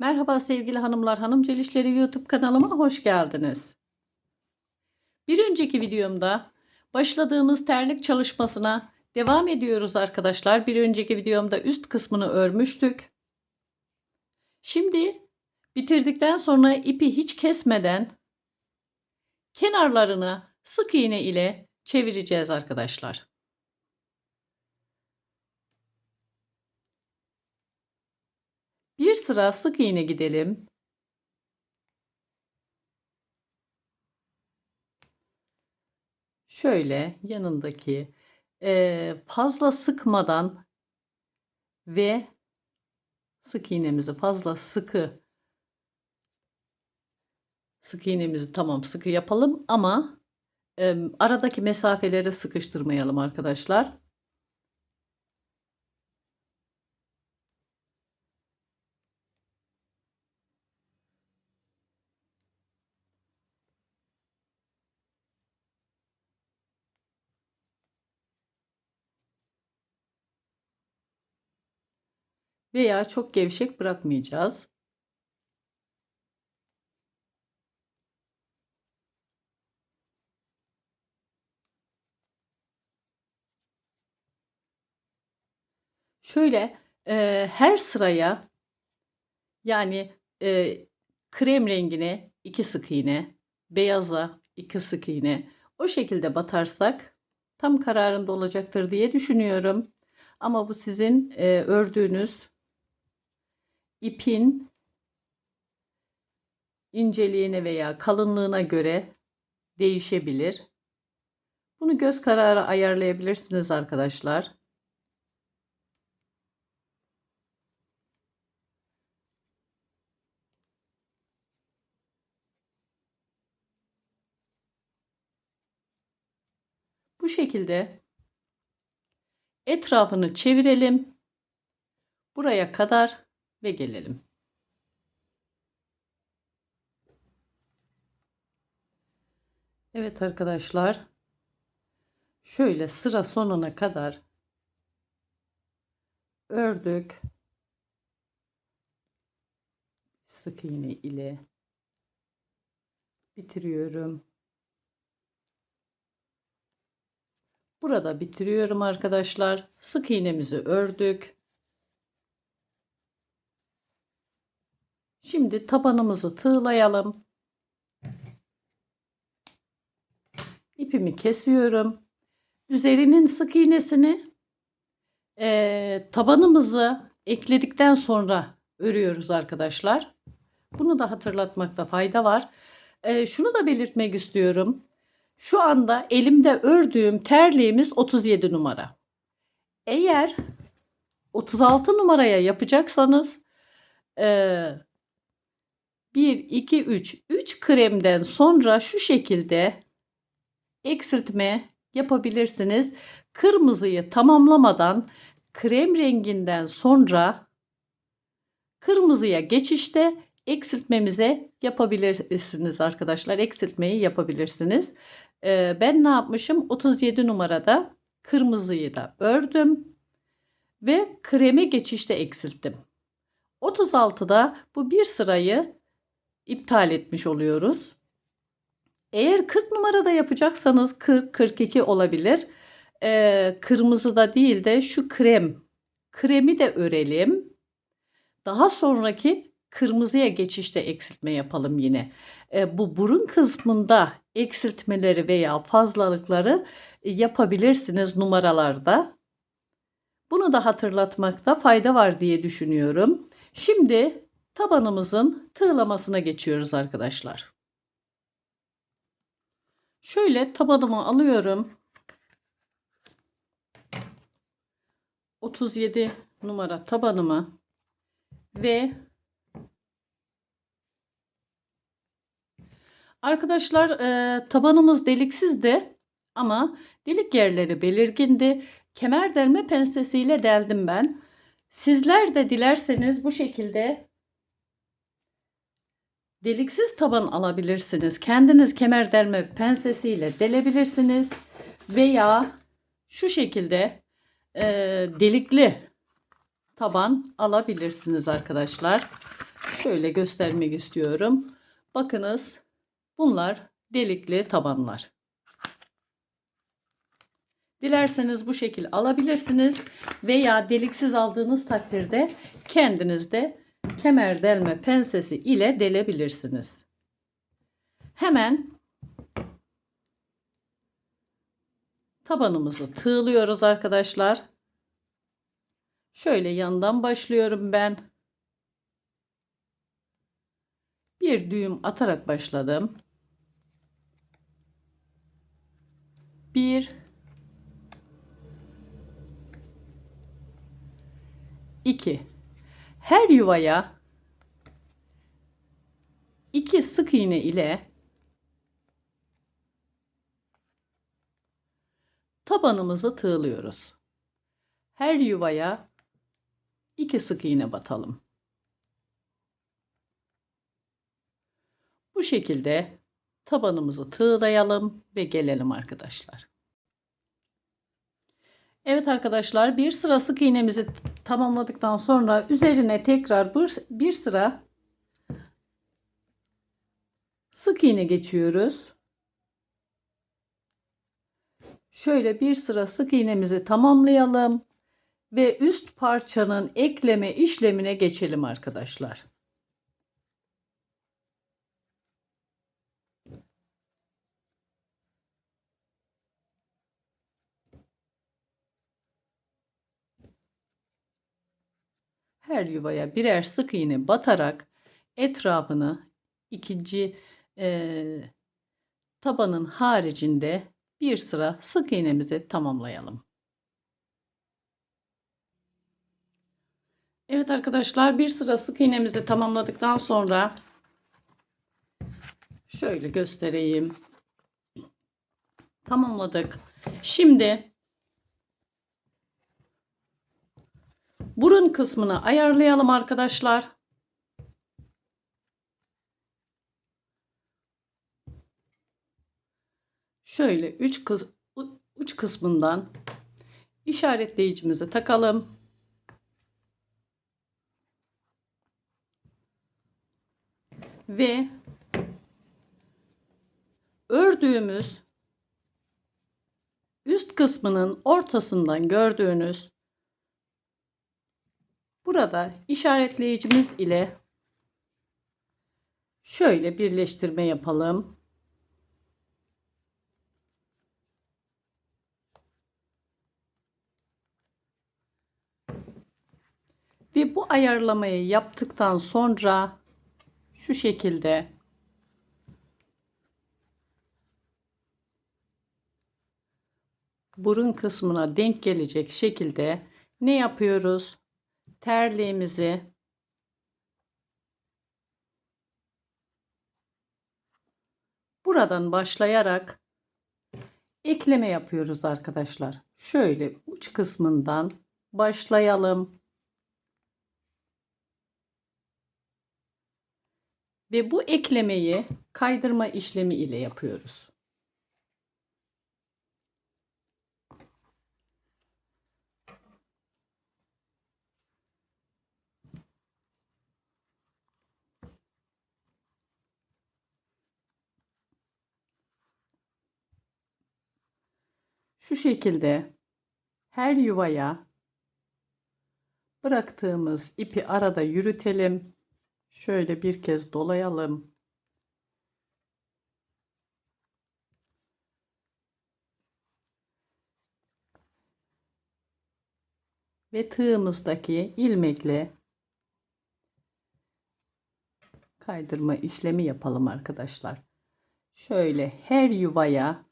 Merhaba sevgili hanımlar, hanım celişleri YouTube kanalıma hoş geldiniz. Bir önceki videomda başladığımız terlik çalışmasına devam ediyoruz arkadaşlar. Bir önceki videomda üst kısmını örmüştük. Şimdi bitirdikten sonra ipi hiç kesmeden kenarlarını sık iğne ile çevireceğiz arkadaşlar. Bir sıra sık iğne gidelim. Şöyle yanındaki eee, fazla sıkmadan ve sık iğnemizi fazla sıkı sık iğnemizi tamam sıkı yapalım ama em, aradaki mesafeleri sıkıştırmayalım arkadaşlar. Veya çok gevşek bırakmayacağız. Şöyle e, her sıraya yani e, krem rengine iki sık iğne, beyaza iki sık iğne o şekilde batarsak tam kararında olacaktır diye düşünüyorum. Ama bu sizin e, ördüğünüz ipin inceliğine veya kalınlığına göre değişebilir. Bunu göz kararı ayarlayabilirsiniz arkadaşlar. Bu şekilde etrafını çevirelim. Buraya kadar ve gelelim. Evet arkadaşlar. Şöyle sıra sonuna kadar ördük. Sık iğne ile bitiriyorum. Burada bitiriyorum arkadaşlar. Sık iğnemizi ördük. Şimdi tabanımızı tığlayalım. İpimi kesiyorum. Üzerinin sık iğnesini e, tabanımızı ekledikten sonra örüyoruz arkadaşlar. Bunu da hatırlatmakta fayda var. E, şunu da belirtmek istiyorum. Şu anda elimde ördüğüm terliğimiz 37 numara. Eğer 36 numaraya yapacaksanız e, 1, 2, 3. 3 kremden sonra şu şekilde eksiltme yapabilirsiniz. Kırmızıyı tamamlamadan krem renginden sonra kırmızıya geçişte eksiltmemize yapabilirsiniz arkadaşlar. Eksiltmeyi yapabilirsiniz. Ee, ben ne yapmışım? 37 numarada kırmızıyı da ördüm ve kreme geçişte eksilttim. 36'da bu bir sırayı iptal etmiş oluyoruz. Eğer 40 numarada yapacaksanız 40-42 olabilir. Ee, kırmızıda değil de şu krem. Kremi de örelim. Daha sonraki kırmızıya geçişte eksiltme yapalım yine. Ee, bu burun kısmında eksiltmeleri veya fazlalıkları yapabilirsiniz numaralarda. Bunu da hatırlatmakta fayda var diye düşünüyorum. Şimdi tabanımızın tığlamasına geçiyoruz arkadaşlar. Şöyle tabanımı alıyorum. 37 numara tabanımı ve arkadaşlar e, tabanımız deliksizdi ama delik yerleri belirgindi. Kemer delme pensesiyle deldim ben. Sizler de dilerseniz bu şekilde deliksiz taban alabilirsiniz. Kendiniz kemer delme pensesiyle delebilirsiniz. Veya şu şekilde e, delikli taban alabilirsiniz arkadaşlar. Şöyle göstermek istiyorum. Bakınız bunlar delikli tabanlar. Dilerseniz bu şekil alabilirsiniz veya deliksiz aldığınız takdirde kendiniz de kemer delme pensesi ile delebilirsiniz. Hemen tabanımızı tığlıyoruz arkadaşlar. Şöyle yandan başlıyorum ben. Bir düğüm atarak başladım. Bir, iki. Her yuvaya iki sık iğne ile tabanımızı tığlıyoruz. Her yuvaya iki sık iğne batalım. Bu şekilde tabanımızı tığlayalım ve gelelim arkadaşlar. Evet arkadaşlar bir sıra sık iğnemizi tamamladıktan sonra üzerine tekrar bir, sıra sık iğne geçiyoruz. Şöyle bir sıra sık iğnemizi tamamlayalım ve üst parçanın ekleme işlemine geçelim arkadaşlar. Her yuvaya birer sık iğne batarak etrafını ikinci e, tabanın haricinde bir sıra sık iğnemizi tamamlayalım. Evet arkadaşlar bir sıra sık iğnemizi tamamladıktan sonra şöyle göstereyim. Tamamladık. Şimdi burun kısmını ayarlayalım arkadaşlar. Şöyle üç kıs uç kısmından işaretleyicimizi takalım. Ve ördüğümüz üst kısmının ortasından gördüğünüz burada işaretleyicimiz ile şöyle birleştirme yapalım. Ve bu ayarlamayı yaptıktan sonra şu şekilde burun kısmına denk gelecek şekilde ne yapıyoruz? Terliğimizi buradan başlayarak ekleme yapıyoruz arkadaşlar. Şöyle uç kısmından başlayalım. Ve bu eklemeyi kaydırma işlemi ile yapıyoruz. Şu şekilde her yuvaya bıraktığımız ipi arada yürütelim. Şöyle bir kez dolayalım. Ve tığımızdaki ilmekle kaydırma işlemi yapalım arkadaşlar. Şöyle her yuvaya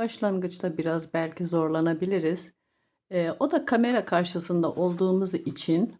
başlangıçta biraz belki zorlanabiliriz. Ee, o da kamera karşısında olduğumuz için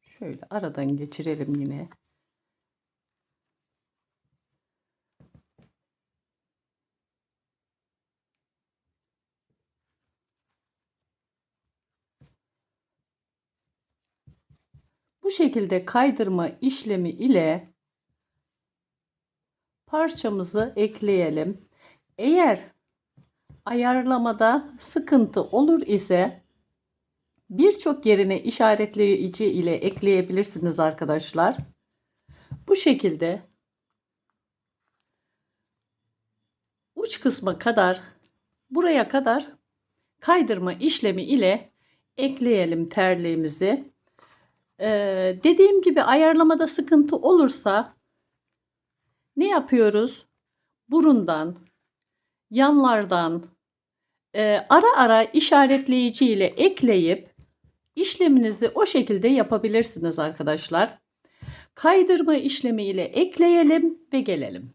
şöyle aradan geçirelim yine. Bu şekilde kaydırma işlemi ile parçamızı ekleyelim. Eğer ayarlamada sıkıntı olur ise birçok yerine işaretleyici ile ekleyebilirsiniz arkadaşlar. Bu şekilde uç kısma kadar buraya kadar kaydırma işlemi ile ekleyelim terliğimizi. Ee, dediğim gibi ayarlamada sıkıntı olursa ne yapıyoruz? Burundan, yanlardan e, ara ara işaretleyici ile ekleyip işleminizi o şekilde yapabilirsiniz arkadaşlar. Kaydırma işlemi ile ekleyelim ve gelelim.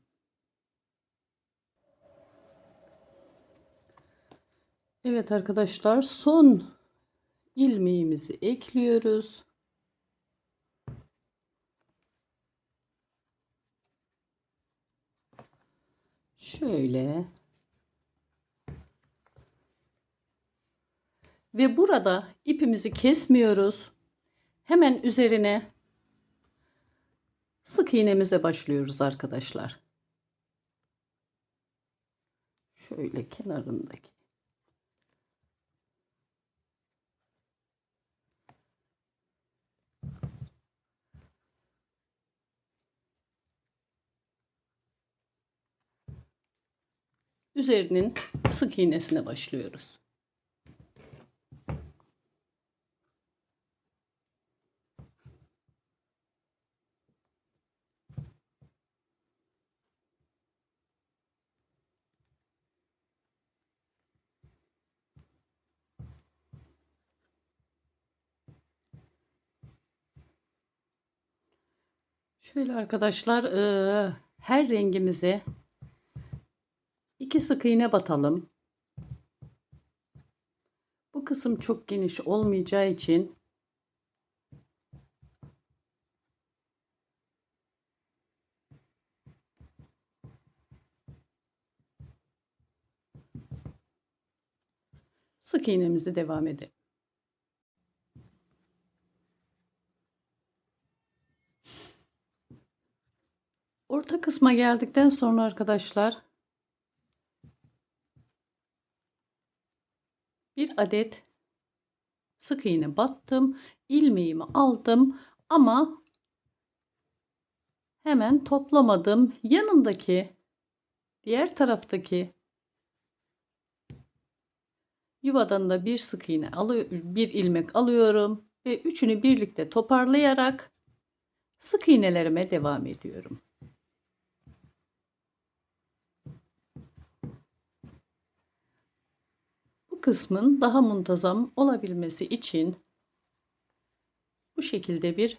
Evet arkadaşlar son ilmeğimizi ekliyoruz. Şöyle. Ve burada ipimizi kesmiyoruz. Hemen üzerine sık iğnemize başlıyoruz arkadaşlar. Şöyle kenarındaki. Üzerinin sık iğnesine başlıyoruz. Şöyle arkadaşlar her rengimize iki sık iğne batalım. Bu kısım çok geniş olmayacağı için sık iğnemizi devam edelim. Orta kısma geldikten sonra arkadaşlar bir adet sık iğne battım. ilmeğimi aldım ama hemen toplamadım. Yanındaki diğer taraftaki yuvadan da bir sık iğne alıyor, bir ilmek alıyorum ve üçünü birlikte toparlayarak sık iğnelerime devam ediyorum. Bu kısmın daha muntazam olabilmesi için bu şekilde bir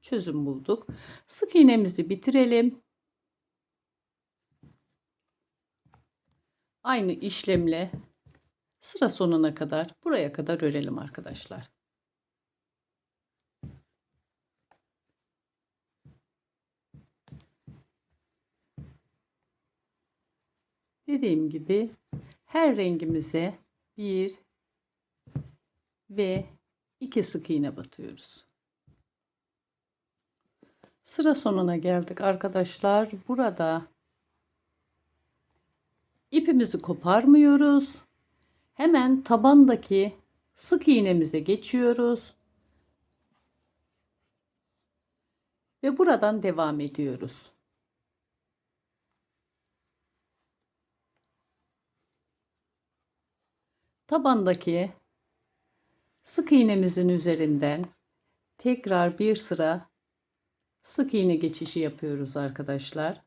çözüm bulduk. Sık iğnemizi bitirelim. Aynı işlemle sıra sonuna kadar buraya kadar örelim arkadaşlar. Dediğim gibi her rengimize bir ve iki sık iğne batıyoruz. Sıra sonuna geldik arkadaşlar. Burada ipimizi koparmıyoruz. Hemen tabandaki sık iğnemize geçiyoruz. Ve buradan devam ediyoruz. Tabandaki sık iğnemizin üzerinden tekrar bir sıra sık iğne geçişi yapıyoruz arkadaşlar.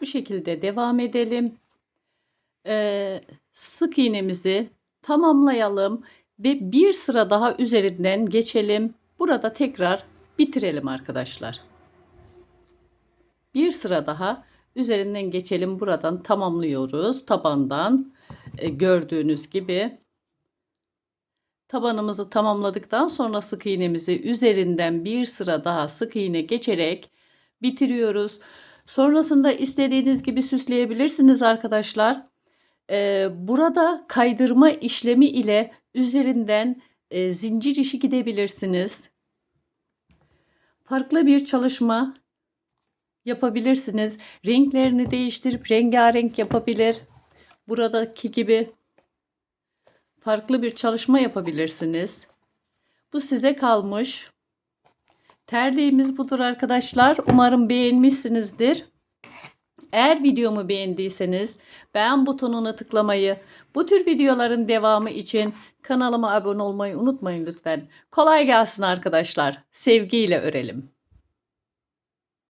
Bu şekilde devam edelim. Ee, sık iğnemizi tamamlayalım ve bir sıra daha üzerinden geçelim. Burada tekrar bitirelim arkadaşlar. Bir sıra daha üzerinden geçelim. Buradan tamamlıyoruz tabandan. Ee, gördüğünüz gibi tabanımızı tamamladıktan sonra sık iğnemizi üzerinden bir sıra daha sık iğne geçerek bitiriyoruz. Sonrasında istediğiniz gibi süsleyebilirsiniz arkadaşlar. Ee, burada kaydırma işlemi ile üzerinden e, zincir işi gidebilirsiniz. Farklı bir çalışma yapabilirsiniz. Renklerini değiştirip rengarenk yapabilir. Buradaki gibi farklı bir çalışma yapabilirsiniz. Bu size kalmış. Terliğimiz budur arkadaşlar. Umarım beğenmişsinizdir. Eğer videomu beğendiyseniz beğen butonuna tıklamayı, bu tür videoların devamı için kanalıma abone olmayı unutmayın lütfen. Kolay gelsin arkadaşlar. Sevgiyle örelim.